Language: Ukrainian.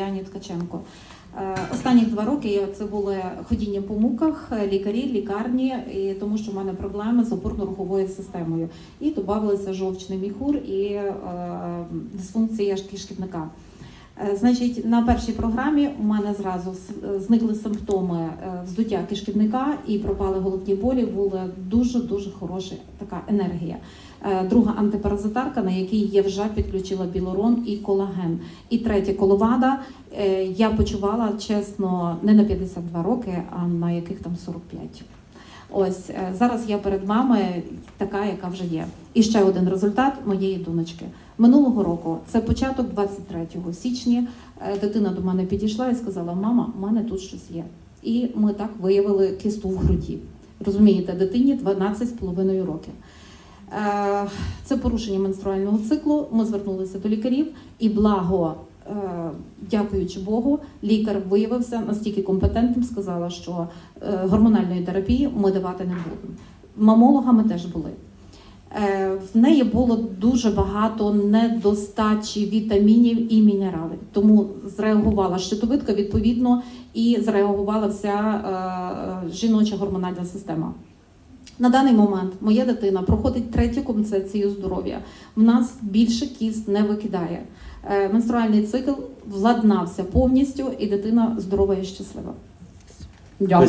Яні Ткаченко. Е, Останні два роки це були ходіння по муках, е, лікарі, лікарні, і тому що в мене проблеми з опорно-руховою системою. І додавалися жовчний міхур і е, дисфункція кишківника. Е, Значить, на першій програмі у мене зразу зникли симптоми е, вздуття кишківника і пропали головні болі. Була дуже дуже хороша така енергія. Е, Друга антипаразитарка, на якій я вже підключила білорон і колаген. І третя коловада. Е, Я почувала чесно не на 52 роки, а на яких там 45. Ось е, зараз я перед вами така, яка вже є. І ще один результат моєї донечки. Минулого року, це початок 23 січня. е, Дитина до мене підійшла і сказала: Мама, у мене тут щось є. І ми так виявили кисту в груді. Розумієте, дитині 12,5 років. Е, Це порушення менструального циклу. Ми звернулися до лікарів, і благо, дякуючи Богу, лікар виявився настільки компетентним, сказала, що е, гормональної терапії ми давати не будемо. Мамологами теж були. Е, В неї було дуже багато недостачі вітамінів і мінералів, тому зреагувала щитовидка відповідно і зреагувала вся е, жіноча гормональна система. На даний момент моя дитина проходить третю концепцію здоров'я. В нас більше кіст не викидає. Е, Менструальний цикл владнався повністю, і дитина здорова і щаслива. Дякую.